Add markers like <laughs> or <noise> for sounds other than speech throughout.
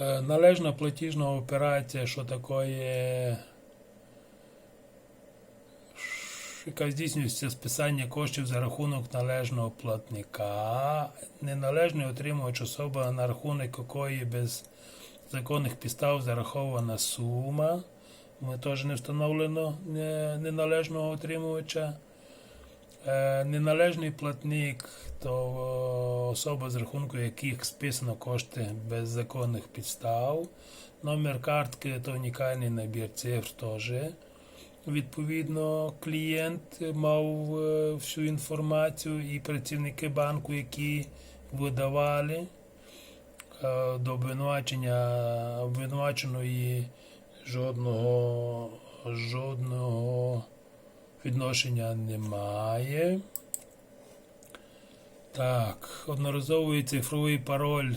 Е, Належна платіжна операція, що таке, яка здійснюється списання коштів за рахунок належного платника, неналежний отримувач особа, на рахунок якої без законних підстав зарахована сума. Ми теж не встановлено неналежного отримувача. Е, Неналежний платник то особа, з рахунку яких списано кошти без законних підстав. Номер картки то унікальний набір цифр теж. Відповідно, клієнт мав е, всю інформацію і працівники банку, які видавали е, до обвинувачення обвинуваченої жодного, жодного відношення немає. Так, одноразовий цифровий пароль.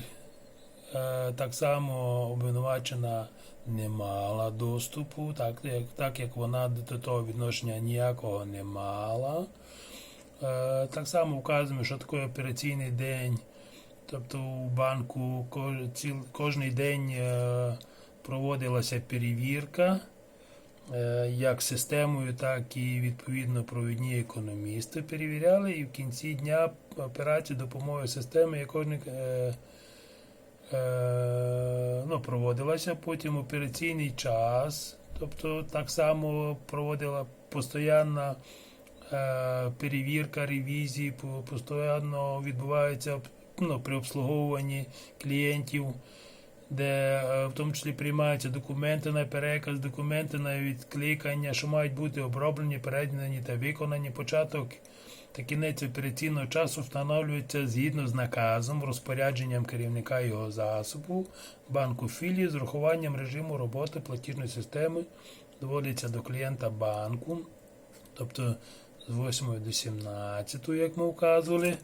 Е, так само обвинувачена не мала доступу, так як, так як вона до того відношення ніякого не мала. Е, так само вказуємо, що таке операційний день. Тобто у банку кож, кожний день е, проводилася перевірка як системою, так і відповідно провідні економісти перевіряли, і в кінці дня операції допомогою системи є кожен, е, е, ну, проводилася потім операційний час, тобто так само проводила постійна е, перевірка, ревізії, по- постійно відбувається ну, при обслуговуванні клієнтів де е, в тому числі приймаються документи на переказ, документи на відкликання, що мають бути оброблені, передані та виконані. Початок та кінець операційного часу встановлюється згідно з наказом, розпорядженням керівника його засобу, банку філії з урахуванням режиму роботи платіжної системи доводиться до клієнта банку, тобто з 8 до 17, як ми вказували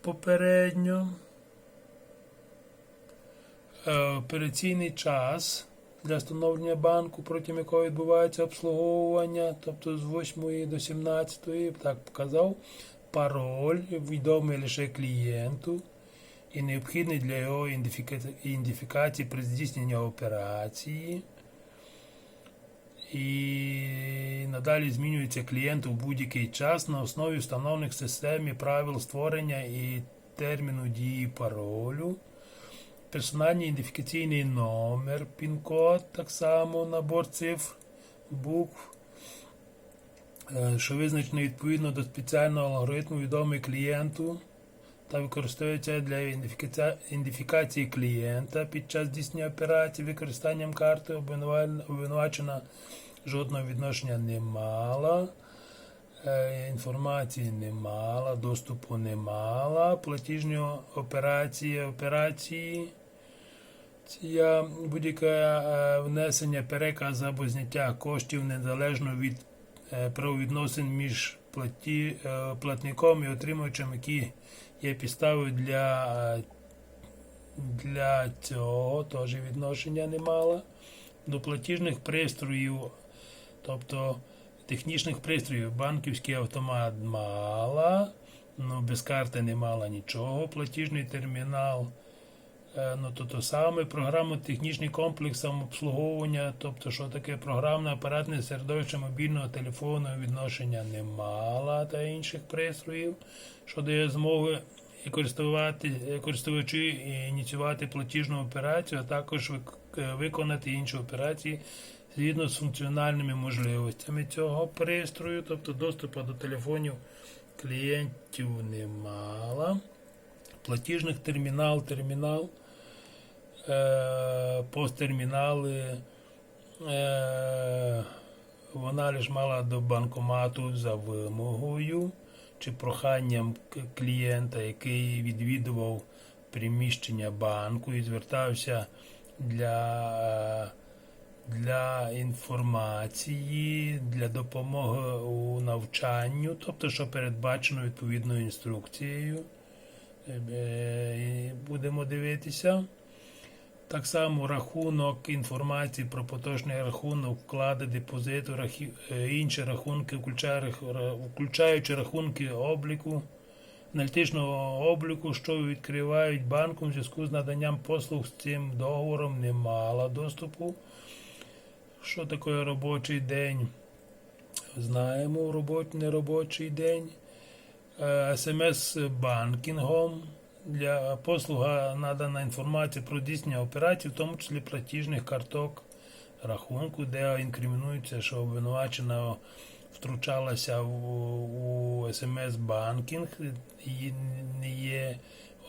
попередньо. Е, операційний час для встановлення банку, протягом якого відбувається обслуговування, тобто з 8 до 17, так показав, пароль відомий лише клієнту і необхідний для його ідентифікації при здійсненні операції. І надалі змінюється клієнт у будь-який час на основі встановлених в системі правил створення і терміну дії паролю персональний ідентифікаційний номер, пін-код, так само набор цифр, букв, е, що визначений відповідно до спеціального алгоритму, відомий клієнту та використовується для ідентифікації клієнта під час здійснення операції використанням карти обвинувачена жодного відношення не мала. Е, Інформації не мала, доступу не мала, платіжні операції, операції. Будь-яке е, внесення, переказ або зняття коштів незалежно від е, правовідносин між платі, е, платником і отримувачем, які є підставою для, для цього, теж відношення не мала. До платіжних пристроїв, тобто технічних пристроїв, банківський автомат мала, ну без карти не мала нічого. Платіжний термінал. Е, Ну, то, то саме програма технічний комплекс самообслуговування, тобто, що таке програмне апаратне середовище мобільного телефону відношення не мала та інших пристроїв, що дає змоги і користувати, е, користувачу ініціювати платіжну операцію, а також е, виконати інші операції згідно з функціональними можливостями цього пристрою, тобто доступу до телефонів клієнтів не мала. Платіжних термінал, термінал, посттермінали. Е, вона лише мала до банкомату за вимогою чи проханням клієнта, який відвідував приміщення банку і звертався для, е, для інформації, для допомоги у навчанню, тобто, що передбачено відповідною інструкцією. Е, Будемо дивитися. Так само рахунок інформації про поточний рахунок, вклади, депозиту, рахі- е, інші рахунки, включаючи рахунки обліку, аналітичного обліку, що відкривають банком в зв'язку з наданням послуг з цим договором, не мала доступу. Що таке робочий день? Знаємо робочий, неробочий день. Е, СМС-банкінгом для послуга надана інформація про здійснення операцій, в тому числі платіжних карток рахунку, де інкримінується, що обвинувачена втручалася у, СМС-банкінг і не є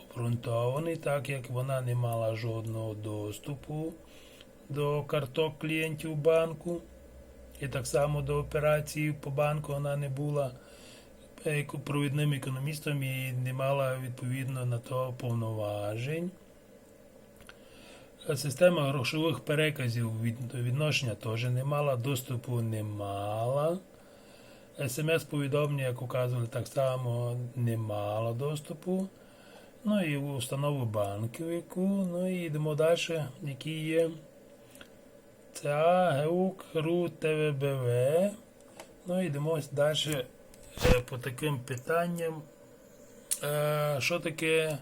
обґрунтований, так як вона не мала жодного доступу до карток клієнтів банку. І так само до операції по банку вона не була провідним економістом і не мала відповідно на то повноважень. Система грошових переказів від- відношення теж не мала, доступу не мала. СМС-повідомлення, як указували, так само не мала доступу. Ну і установу банків, яку, ну і йдемо далі, які є. ЦА, ГЕУК, РУ, ТВБВ. Ну і йдемо далі по таким питанням. Е, Що таке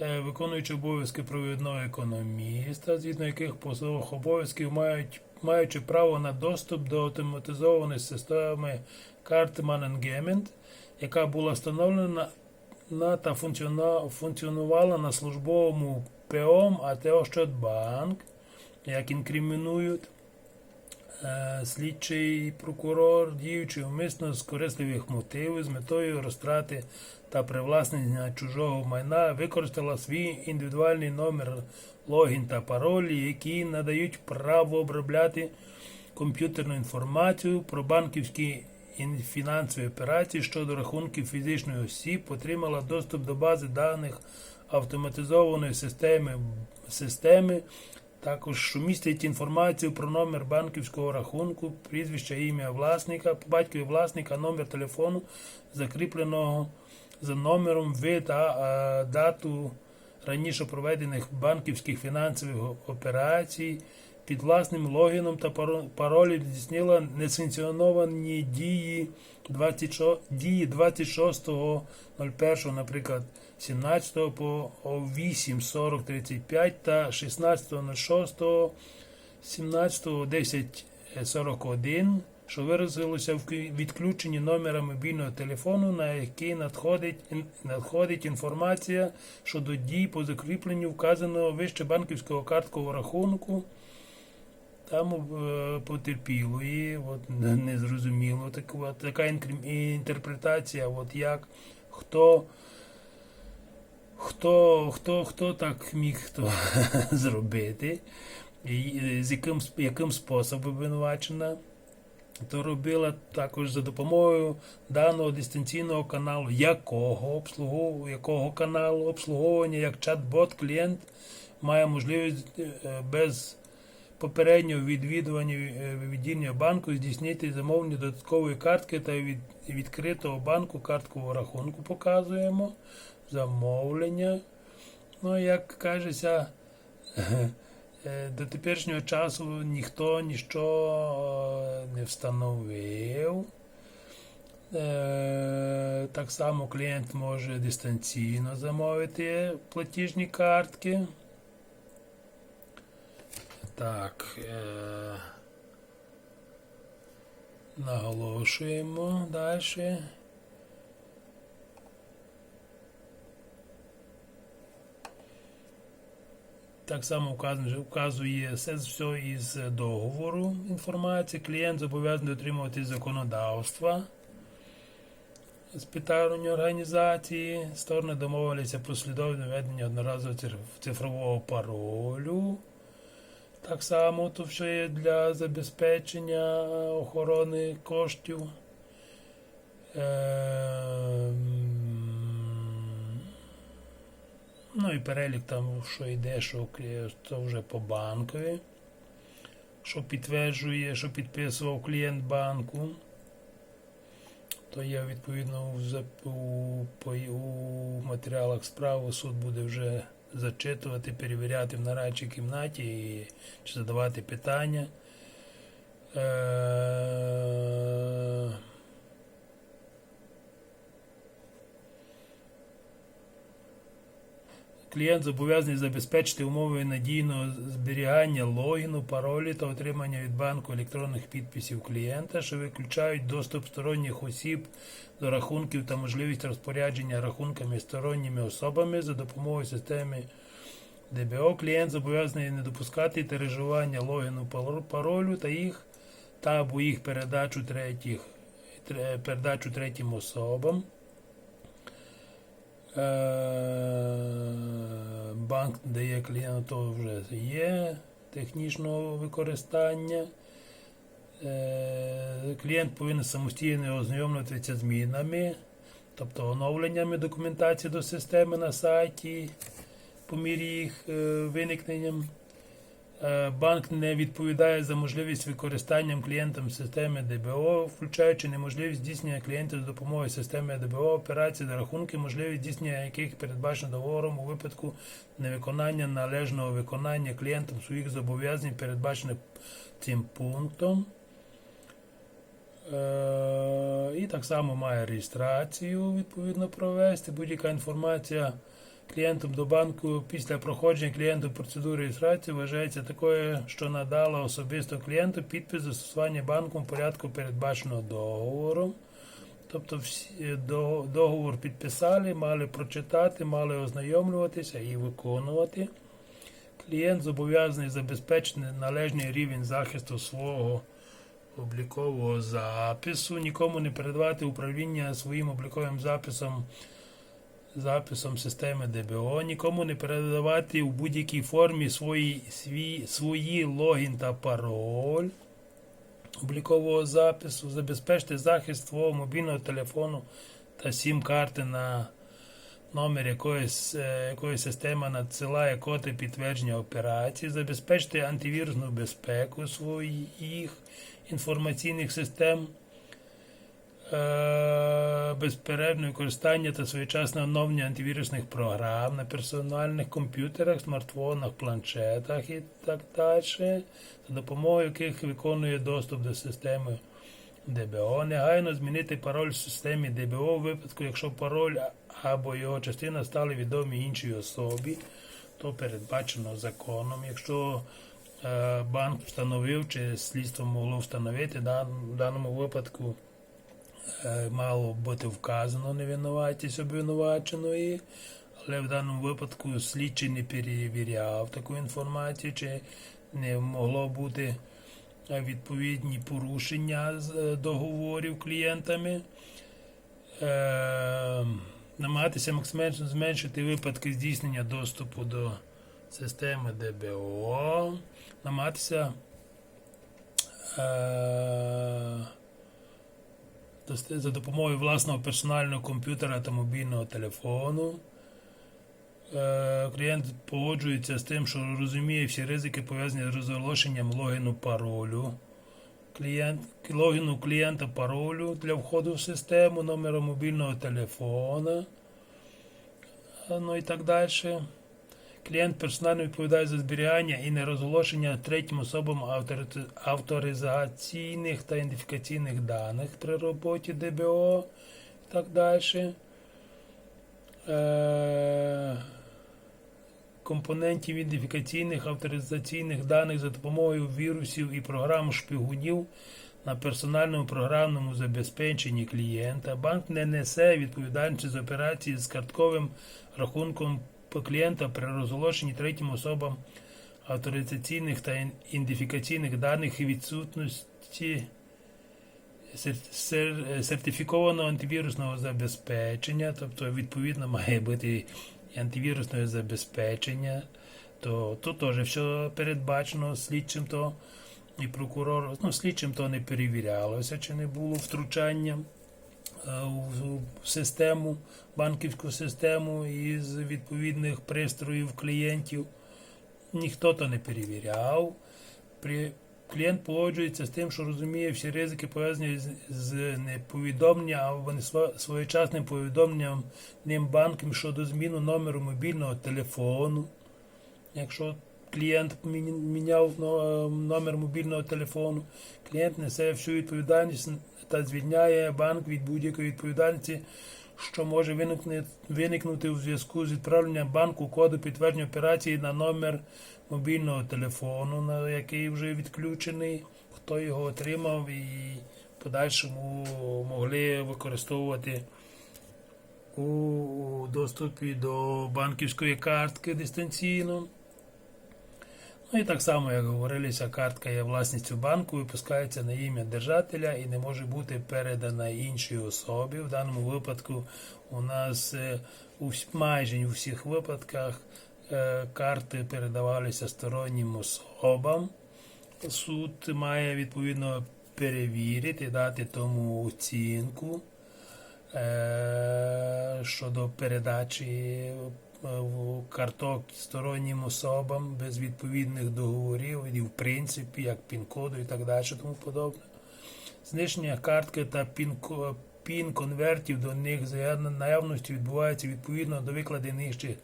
е, виконуючи обов'язки провідного економіста, згідно яких посадових обов'язків мають, маючи право на доступ до автоматизованої системи карти Management, яка була встановлена на та функціонувала на службовому ПОМ АТ Ощадбанк, як інкримінують е, слідчий прокурор, діючи умисно з корисливих мотивів з метою розтрати та привласнення чужого майна, використала свій індивідуальний номер логін та паролі, які надають право обробляти комп'ютерну інформацію про банківські і фінансові операції щодо рахунків фізичної осіб, отримала доступ до бази даних автоматизованої системи, системи також що містить інформацію про номер банківського рахунку, прізвище, ім'я власника, батькові власника, номер телефону, закріпленого за номером, вид та а, дату раніше проведених банківських фінансових операцій. Під власним логіном та паро- паролем здійснила несанкціоновані дії 26, дії 26.01, наприклад, 17 по 8.40.35 та 16.06, 17 10.41, що виразилося в відключенні номера мобільного телефону, на який надходить, надходить інформація щодо дій по закріпленню вказаного вище банківського карткового рахунку. Там е, потерпілої, от незрозуміло, так, така інтерпретація, от як хто, хто, хто, хто так міг то <laughs> зробити, і, з яким, яким способом обвинувачена, то робила також за допомогою даного дистанційного каналу, якого обслугову, якого каналу обслуговування, як чат-бот, клієнт має можливість е, без попереднього відвідування е, відділення банку здійснити замовлення додаткової картки та від відкритого банку карткового рахунку показуємо. Замовлення. Ну, як кажеться, <laughs> е, до теперішнього часу ніхто нічого е, не встановив. Так само клієнт може дистанційно замовити платіжні картки. Так. Е, наголошуємо далі. Так само вказано, вказує все, все із договору інформації. Клієнт зобов'язаний дотримувати законодавства з питань організації. Сторони домовилися про слідовне введення одноразового цифрового паролю. Так само то все є для забезпечення охорони коштів. Ем, Ну і перелік там, що йде, що то вже по банкові, що підтверджує, що підписував клієнт банку. То є відповідно у матеріалах справи суд буде вже зачитувати, перевіряти в нарадчій кімнаті і, чи задавати питання. Е- Клієнт зобов'язаний забезпечити умови надійного зберігання логіну, паролі та отримання від банку електронних підписів клієнта, що виключають доступ сторонніх осіб до рахунків та можливість розпорядження рахунками сторонніми особами за допомогою системи ДБО. Клієнт зобов'язаний не допускати тиражування логіну паролю та їх та або їх передачу третіх передачу третім особам. Е, Банк дає то вже є технічного використання. Е, Клієнт повинен самостійно ознайомлюватися змінами, тобто оновленнями документації до системи на сайті по мірі їх е, виникненням. Е, Банк не відповідає за можливість використання клієнтам системи ДБО, включаючи неможливість здійснення клієнтів за допомогою системи ДБО операцій за рахунки, можливість здійснення яких передбачено договором у випадку невиконання належного виконання клієнтам своїх зобов'язань, передбачених цим пунктом. Е, І так само має реєстрацію відповідно провести. Будь-яка інформація клієнтом до банку після проходження клієнту процедури реєстрації вважається такою, що надала особисто клієнту підпис застосування банком в порядку передбаченого договором. Тобто всі договор підписали, мали прочитати, мали ознайомлюватися і виконувати. Клієнт зобов'язаний забезпечити належний рівень захисту свого облікового запису, нікому не передавати управління своїм обліковим записом записом системи ДБО, нікому не передавати у будь-якій формі свої, свій, свої логін та пароль облікового запису, забезпечити захист свого мобільного телефону та сім-карти на номер якоїсь, е, якої система надсилає коди підтвердження операції, забезпечити антивірусну безпеку своїх інформаційних систем безперервне використання та своєчасне оновлення антивірусних програм на персональних комп'ютерах, смартфонах, планшетах і так далі, за допомогою яких виконує доступ до системи ДБО. Негайно змінити пароль в системі ДБО у випадку, якщо пароль або його частина стали відомі іншій особі, то передбачено законом. Якщо е, банк встановив чи слідство могло встановити, в даному випадку е, мало бути вказано невинуватість обвинуваченої, але в даному випадку слідчий не перевіряв таку інформацію, чи не могло бути е, відповідні порушення е, договорів клієнтами. Е, намагатися максимально зменшити випадки здійснення доступу до системи ДБО, намагатися е, за допомогою власного персонального комп'ютера та мобільного телефону. Е, Клієнт погоджується з тим, що розуміє всі ризики пов'язані з розголошенням логіну паролю. Клієнт, логіну клієнта паролю для входу в систему, номера мобільного телефона, ну і так далі. Клієнт персонально відповідає за зберігання і нерозголошення третім особам авторизаційних та ідентифікаційних даних при роботі ДБО і так далі. Е, компонентів ідентифікаційних авторизаційних даних за допомогою вірусів і програм шпигунів на персональному програмному забезпеченні клієнта. Банк не несе відповідальності за операції з картковим рахунком клієнта при розголошенні третім особам авторизаційних та ідентифікаційних даних і відсутності сер- сер- сертифікованого антивірусного забезпечення, тобто відповідно має бути антивірусне забезпечення, то тут теж все передбачено слідчим то і прокурор, ну слідчим то не перевірялося, чи не було втручання в в систему, банківську систему із відповідних пристроїв клієнтів. Ніхто то не перевіряв. Клієнт погоджується з тим, що розуміє всі ризики пов'язані з, неповідомленням або своєчасним повідомленням ним банком щодо зміни номеру мобільного телефону. Якщо клієнт міняв номер мобільного телефону, клієнт несе всю відповідальність та звільняє банк від будь-якої відповідальності що може виникнути, у зв'язку з відправленням банку коду підтвердження операції на номер мобільного телефону, на який вже відключений, хто його отримав і подальшому могли використовувати у доступі до банківської картки дистанційно. Ну і так само, як говорилося, картка є власністю банку, випускається на ім'я держателя і не може бути передана іншій особі. В даному випадку у нас е, майже у всіх випадках е, карти передавалися стороннім особам. Суд має відповідно перевірити, дати тому оцінку е, щодо передачі карток стороннім особам без відповідних договорів і в принципі, як пін-коду і так далі, тому подобне. Знищення картки та пін-ко- пін-конвертів до них за наявності відбувається відповідно до викладених ще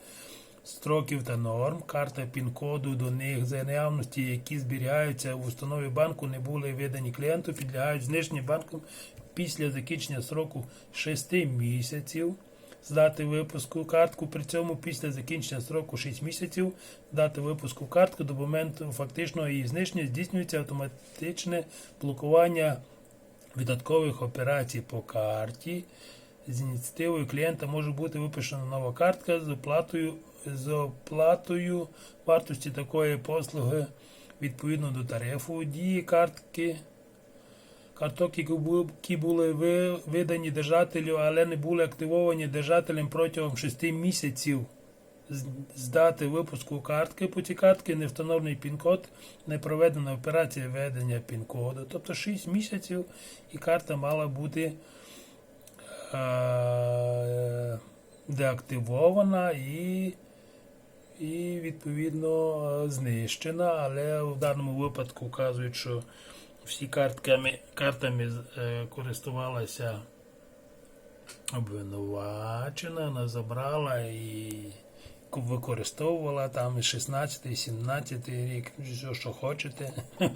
строків та норм. Карта пін-коду до них за наявності, які зберігаються в установі банку, не були видані клієнту, підлягають знищенню банком після закінчення сроку 6 місяців з дати випуску картку. При цьому після закінчення строку 6 місяців дати випуску картки до моменту фактичного її знищення здійснюється автоматичне блокування видаткових операцій по карті. З ініціативою клієнта може бути випущена нова картка з оплатою, з оплатою вартості такої послуги відповідно до тарифу дії картки. Карток, які були видані держателю, але не були активовані держателем протягом 6 місяців з- дати випуску картки. По цій картки не встановлений пін-код, не проведена операція введення пін-коду. Тобто 6 місяців і карта мала бути е, деактивована і, і відповідно е, знищена, але в даному випадку вказують, що всі картками, картами е, користувалася обвинувачена, вона забрала і використовувала там 16 і 17 рік, все, що хочете. <laughs>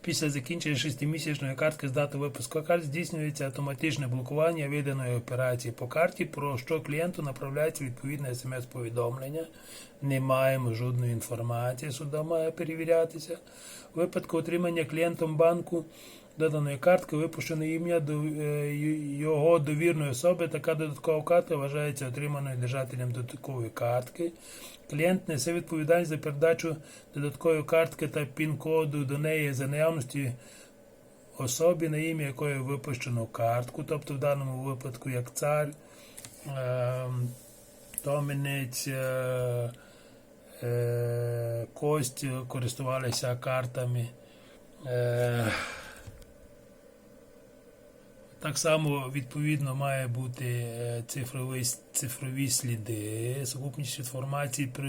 Після закінчення шестимісячної картки з дати випуску карт здійснюється автоматичне блокування виданої операції по карті, про що клієнту направляється відповідне смс-повідомлення. Не маємо жодної інформації, суда має перевірятися. У випадку отримання клієнтом банку доданої картки випущено ім'я до е, його довірної особи. Така додаткова картка вважається отриманою держателем додаткової картки. Клієнт несе відповідальність за передачу додаткової картки та пін-коду до неї за наявності особі, на ім'я якої випущено картку, тобто в даному випадку як цар, е, Томінець, е, е, Кость користувалися картами. Так само, відповідно, має бути е, цифрові, цифрові сліди, сукупність інформації про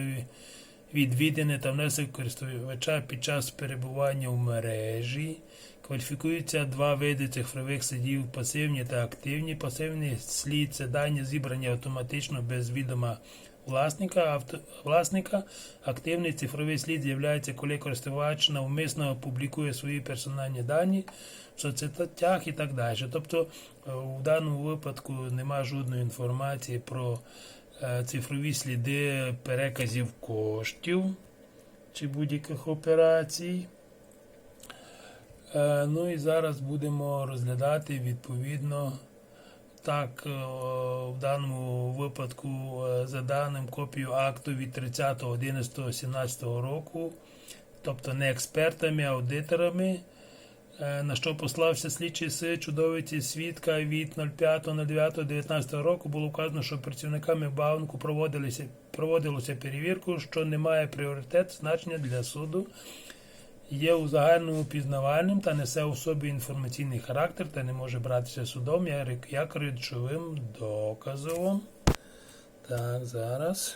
відвідини та внесок користувача під час перебування в мережі. Кваліфікуються два види цифрових слідів пасивні та активні. Пасивний слід це дані зібрані автоматично без відома власника. Авто, власника. Активний цифровий слід з'являється, коли користувач навмисно публікує свої персональні дані соцсетях і так далі. Тобто е, в даному випадку немає жодної інформації про е, цифрові сліди переказів коштів чи будь-яких операцій. Е, Ну і зараз будемо розглядати відповідно. Так, е, в даному випадку е, за даним копію акту від 30.11.17 року, тобто не експертами, а аудиторами, е, на що послався слідчий з чудовиці свідка від 05.09.19 року, було вказано, що працівниками банку проводилися, проводилося перевірку, що не має пріоритет значення для суду є у загальному пізнавальним та несе у собі інформаційний характер та не може братися судом як речовим доказом. Так, зараз.